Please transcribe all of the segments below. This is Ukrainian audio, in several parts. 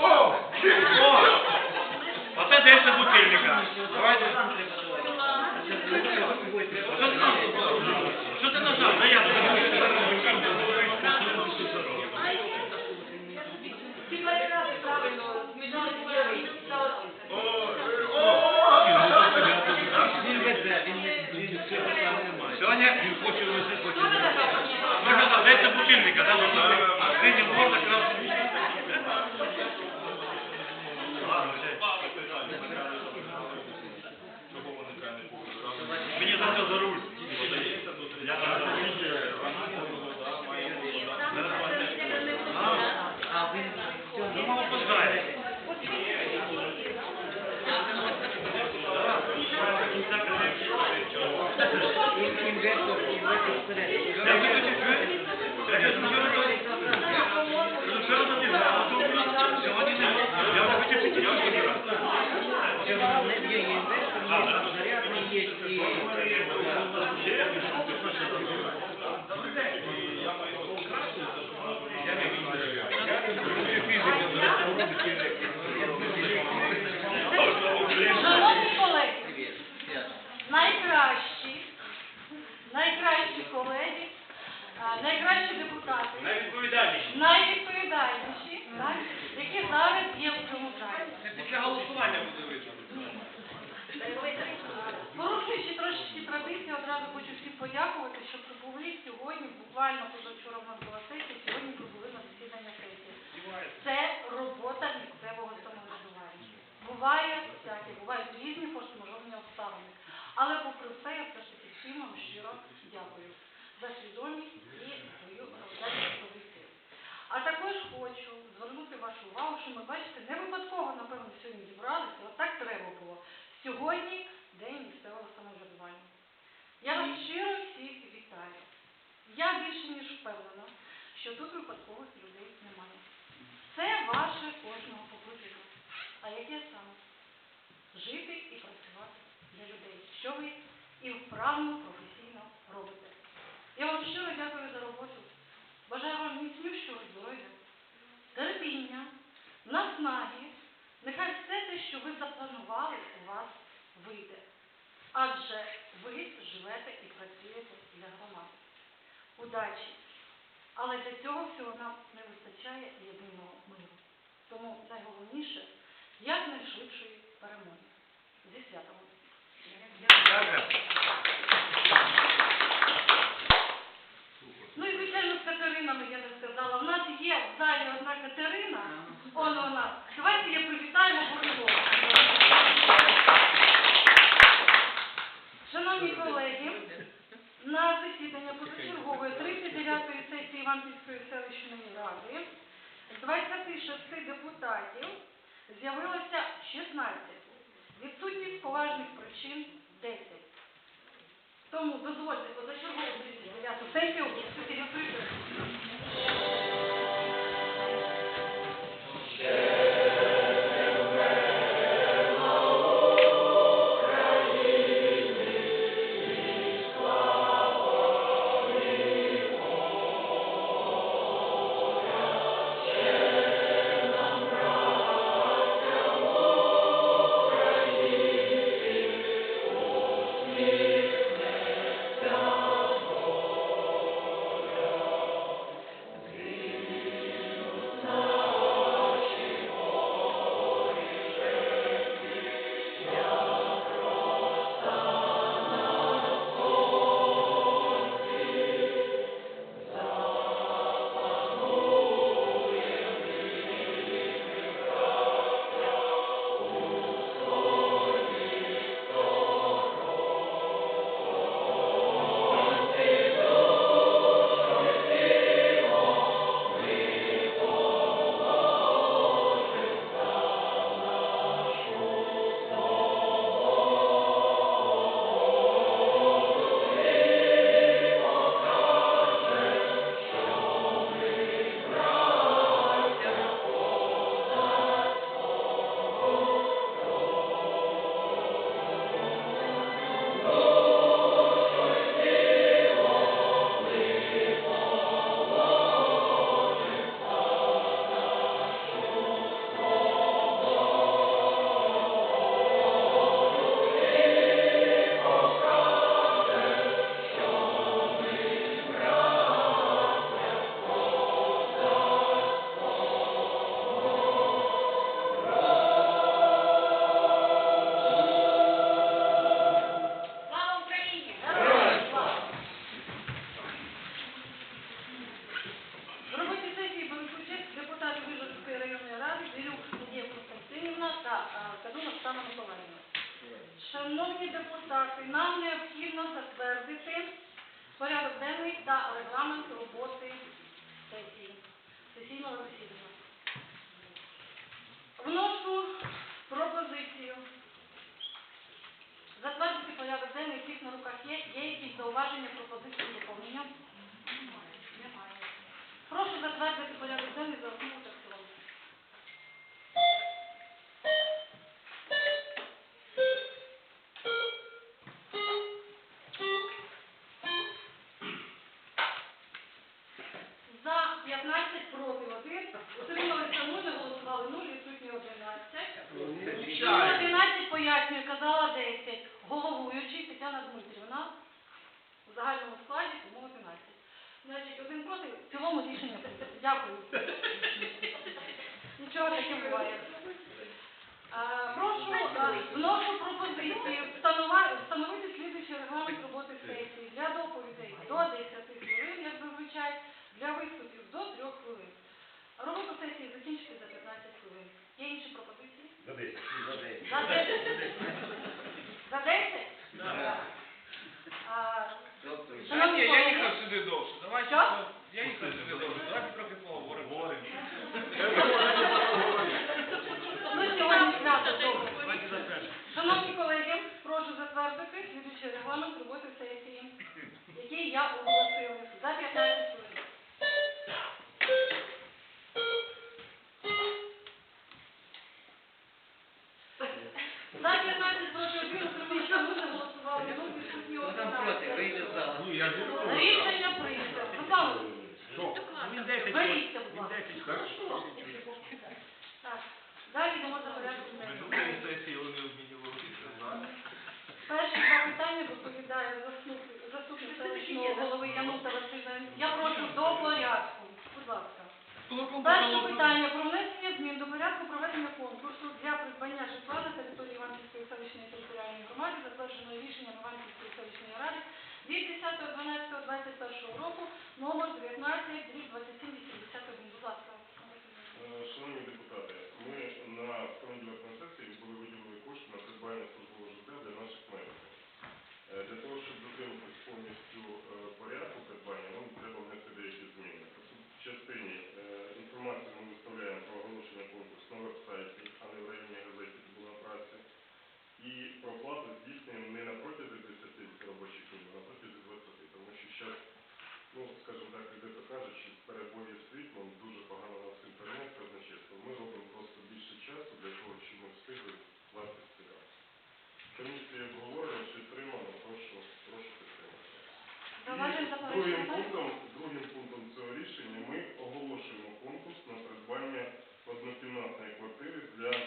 О! Оце 10 бутильника. Давайте. Що ти нажав? Да я Ці перекази правильно, змінили свої та Він веде, він не він Є інвестор, є зарядний, є і... Шановні колеги, найкращі, найкращі колеги, а, найкращі депутати, Найвідповідальніші. найвідповідальніші, так, які зараз є в цьому залі. Після голосування буде видно. Порушуючи трошечки традиції, одразу хочу всім подякувати, що прибули сьогодні, буквально позавчора в нас була сесія, сьогодні прибули на засідання сесії. Це робота місцевого самоврядування. Буває всяке, бувають різні форс-мажорні обставини. Але попри все, я все ж таки всім вам щиро дякую за свідомість і свою організацію позицію. А також хочу звернути вашу увагу, що ми бачите, не випадково, напевно, сьогодні зібралися, от так треба було. Сьогодні день місцевого самоврядування. Я вас щиро всіх вітаю. Я більше впевнена, що тут випадкових людей немає. Це ваше кожного покликання. А яке саме? Жити і працювати для людей. Що ви і вправно, професійно робите. Я вам щиро дякую за роботу. Бажаю вам міцнющого здоров'я, терпіння, наснаги. Нехай все те, що ви запланували, у вас вийде. Адже ви живете і працюєте для громади. Удачі! Але для цього всього нам не вистачає єдиного миру. Тому найголовніше якнайшвидшої перемоги. Зі святом! Ну і звичайно з Катеринами я не сказала. У нас є в залі одна Катерина. Он вона. Давайте її привітаємо Бурило. Шановні колеги, на засідання позачергової 39-ї сесії Іванківської селищної ради з 26 депутатів з'явилося 16. Відсутність поважних причин 10. Тому дозвольте позачергову 39-ту сесію 15 проти 1, утрималися 0, не голосували 0, відсутні 11. Чому 11 пояснює, казала 10. Головуючий Тетяна Дмитрівна у загальному складі, тому 11. Значить, один проти, в цілому рішення. Дякую. Нічого таке буває. Прошу, а, вношу пропозицію встановити слідуючий регламент роботи сесії для доповідей до 10 хвилин, як зазвичай, для виступів до 3 хвилин. Роботу сесії закінчити за 15 хвилин. Є інші пропозиції? За 10. За 10? За 10? А, Тобто, Шановні Ні, я колеги, їхав сюди довше. Давайте, Що? я їхав сюди довше. Давайте трохи поговоримо. Ну, сьогодні свято добре. Шановні колеги, прошу затвердити слідуючий регламент роботи сесії, який я оголосила Перше питання про внесення змін до порядку проведення конкурсу для придбання житла на території Іванківської селищної територіальної громади, затвердженої рішенням Іванківської селищної ради від 10.12.21 року, номер 19, дріб 2781. Будь ласка. Е, Шановні депутати, ми на стороні концепції були виділили кошти на придбання службового житла для наших медиків. Е, Для того, щоб дотриматись повністю е, порядку придбання, нам треба внести деякі зміни. В частині е, інформацію ми виставляємо про оголошення конкурсу на веб-сайті, а не в районній газеті «Це була праця. І проплату здійснюємо не на протязі 10 робочих днів, а на протязі 20, тому що зараз ну, скажімо так, як то кажучи, з перебоїв світлом дуже погано у нас інтернет казначейство. Ми робимо просто більше часу для того, щоб ми встигли класти серіал. Комісія обговорила, підтримала, прошу, прошу підтримати. Заважень І заперечень другим немає? пунктом, другим пунктом цього рішення ми оголошуємо конкурс на придбання однокімнатної квартири для е,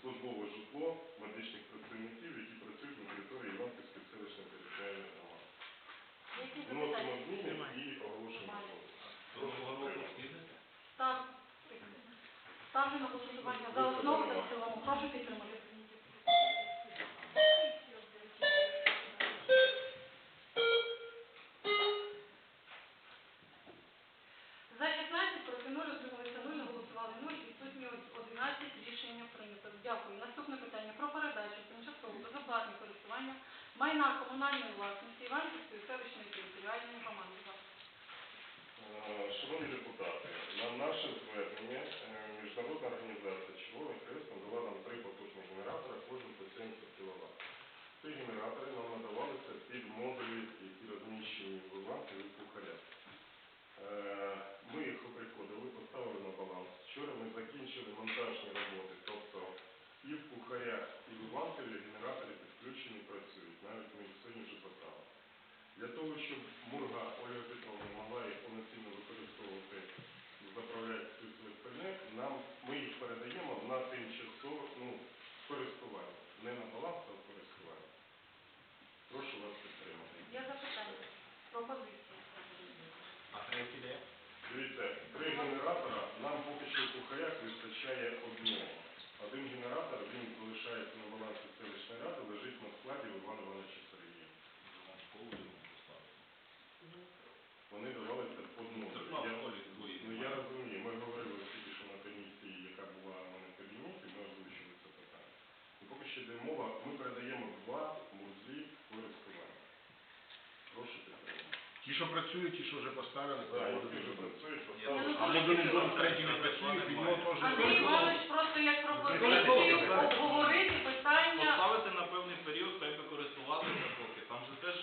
службового житло медичних працівників, які працюють на території Іванківської селищної територіальної громади. Які Вносимо запитання? зміни і оголошуємо конкурс. Прошу підтримати. Став. Ставлю на голосування за основу та в цілому. Прошу підтримати. money. Того, щоб Мурга Ольга Петровна могла їх повноцінно використовувати, заправляти всю свою пальне, нам ми їх передаємо на тимчасове ну, користування. Не на баланс, а в користування. Прошу вас підтримати. Є запитання? Пропозиції? А третій де? Дивіться, три генератора нам поки що в кухарях вистачає одного. Один генератор він залишається на балансі селищної ради, лежить на складі в Івана Івановича Сергія. Вони давалися по одному. Я- Ну я розумію, ми говорили тільки що на комісії, яка була у мене в кабінеті, ми озвучили це питання. І поки що йде мова, ми передаємо 2, Мурзі, користування. Прошу підтримати. Ті, що працюють, ті, що вже поставили, Так, які вже працюють, Ну, поставили. а модернізован третій не працює, підмо теж. Андрій Іванович просто як пропозицію обговорити питання. Поставити на певний період, хай би користувалися поки. Там же теж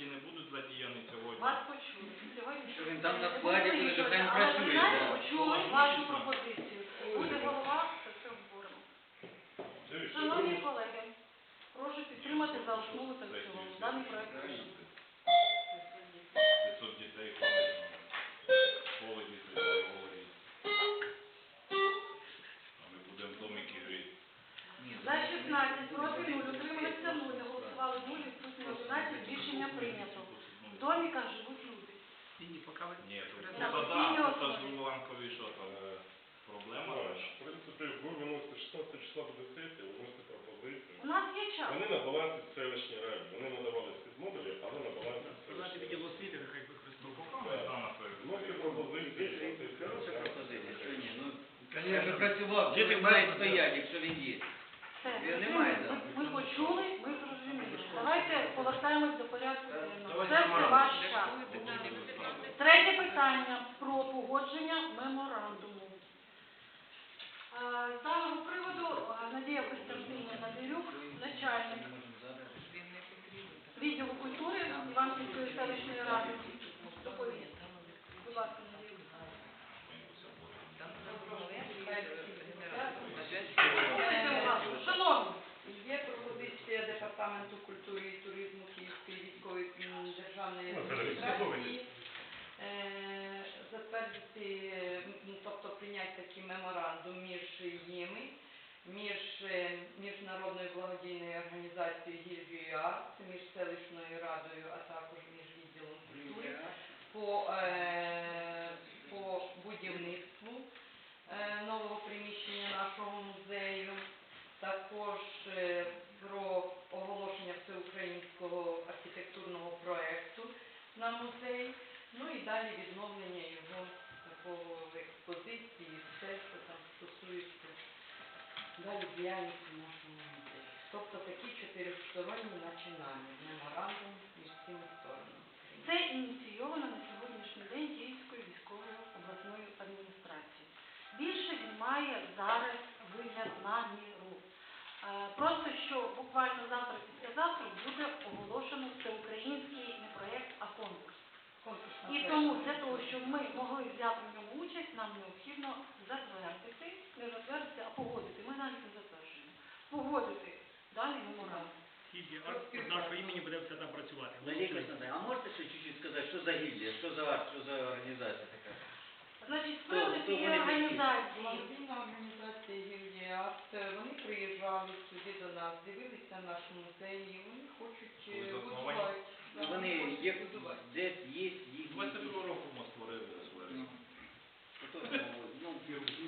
генератори не будуть задіяні сьогодні. Вас почули. Сьогодні Що він там на складі, коли вже хай не працює, ви знаєте, почули вашу пропозицію. Буде голова, то все обговоримо. Шановні колеги, прошу підтримати за основу та в цілому даний проект рішення. Ні, тут вода, тут основі. аж що там е, проблема. В принципі, ви виносите 16 числа буде сесія, виносите пропозицію. У нас є час. Вони на балансі селищні раді, вони надавали спецмодулі, але на балансі селищні раді. освіти, хай використовують. Ми там на той. Вносите пропозиції, що Хороша пропозиція, що ні, ну, я працював, діти мають стояти, якщо він є. Все, ми, ми почули, ми зрозуміли. Давайте повертаємось до порядку денного. Це все ваш час. Третє питання про погодження меморандуму. З даного приводу Надія Костянтинівна Надирюк, начальник відділу культури Іванківської селищної ради. Доповідь. Будь ласка, Надія. Слухайте уважно. Шановні, Є пропозиція Департаменту культури і туризму Київської військової м, державної Ну, це адміністрації е, затвердити, м, тобто прийняти такий меморандум між ними, між е, міжнародною благодійною організацією Гільдією Арт, між селищною радою, а також між відділом культури по, е, по будівництву е, нового приміщення нашого музею, також е, про оголошення всеукраїнського архітектурного проекту на музей, ну і далі відновлення його такого в експозиції, все, що там стосується далі діяльності нашого музею. Тобто такі чотиристоронні начинання, меморандум між цими сторонами. Це ініційовано на сьогоднішній день Київською військовою обласною адміністрацією. Більше він має зараз вигляд наміру. Е, Просто що буквально завтра післязавтра буде оголошено всеукраїнський не проєкт, а конкурс. Конкурс І тому для того, щоб ми могли взяти в ньому участь, нам необхідно затвердити, не затвердити, а погодити. Ми навіть не затверджуємо. Погодити даний меморандум. Від нашого імені буде все там працювати. А можете ще чуть-чуть сказати, що за гільдія, що за арт, що за організація така? Значить, з приводу цієї організації. Благодійна організація вони приїжджали сюди до нас, дивилися наш музей, і вони хочуть е, засновані? будувати. Да, Вони хочуть є, будувати. десь є, їх. 22 року ми створили. Ну, ото, ну,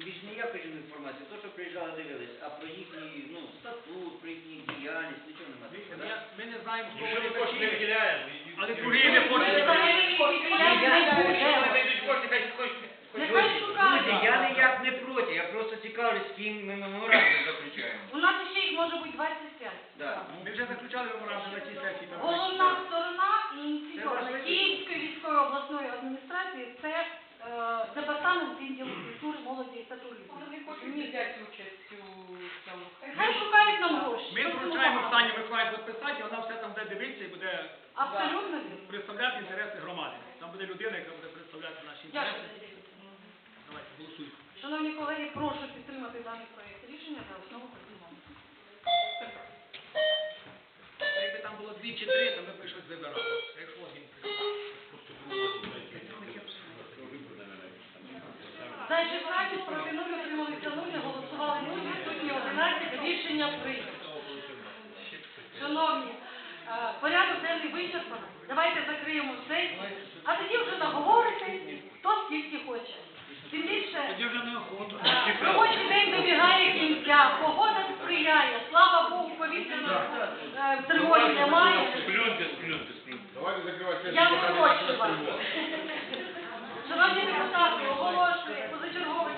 більш ніякої ж інформації, то, що приїжджали, дивились, а про їхній, ну, статут, про їхню діяльність, нічого немає. Такого, Ми не знаємо, хто вони такі, виділяємо, але другі не Ми хочуть. взагалі Я знаю, що вони будемо. знайдуть кошти, хай хоч хоч Нехай гроші. шукають. Друзі, я ніяк не проти, я просто цікавлюсь, з ким ми меморандум заключаємо. У нас ще їх може бути 25. Да. Ми вже заключали меморандум на цій сесії. там. Головна сторона ініційована. Київської військової обласної адміністрації це е, департамент відділу культури, молоді та туризму. Вони хочуть взяти участь у цьому. Хай шукають нам гроші. Ми вручаємо? Сані Миколаївну підписати, і вона все там буде дивитися і буде Абсолютно представляти інтереси громади. Там буде людина, яка буде представляти наші інтереси. Дякую. Давайте, голосуйте. Шановні колеги, прошу підтримати даний проєкт рішення за основу в. Якби там було дві чи три, то ми прийшлось вибирати. Якщо один. За 16 проти 0 утрималися 0, не голосували 0, відсутні 11, рішення прийнято. Шановні, е, порядок денний вичерпано. Давайте закриємо сесію, а тоді вже наговорите, хто скільки хоче. Тим більше е, робочий день добігає кінця, погода сприяє, слава Богу, повітряної е, тривоги немає. Давайте закривати Я не вибачу вас. Шановні депутати, оголошую позачергове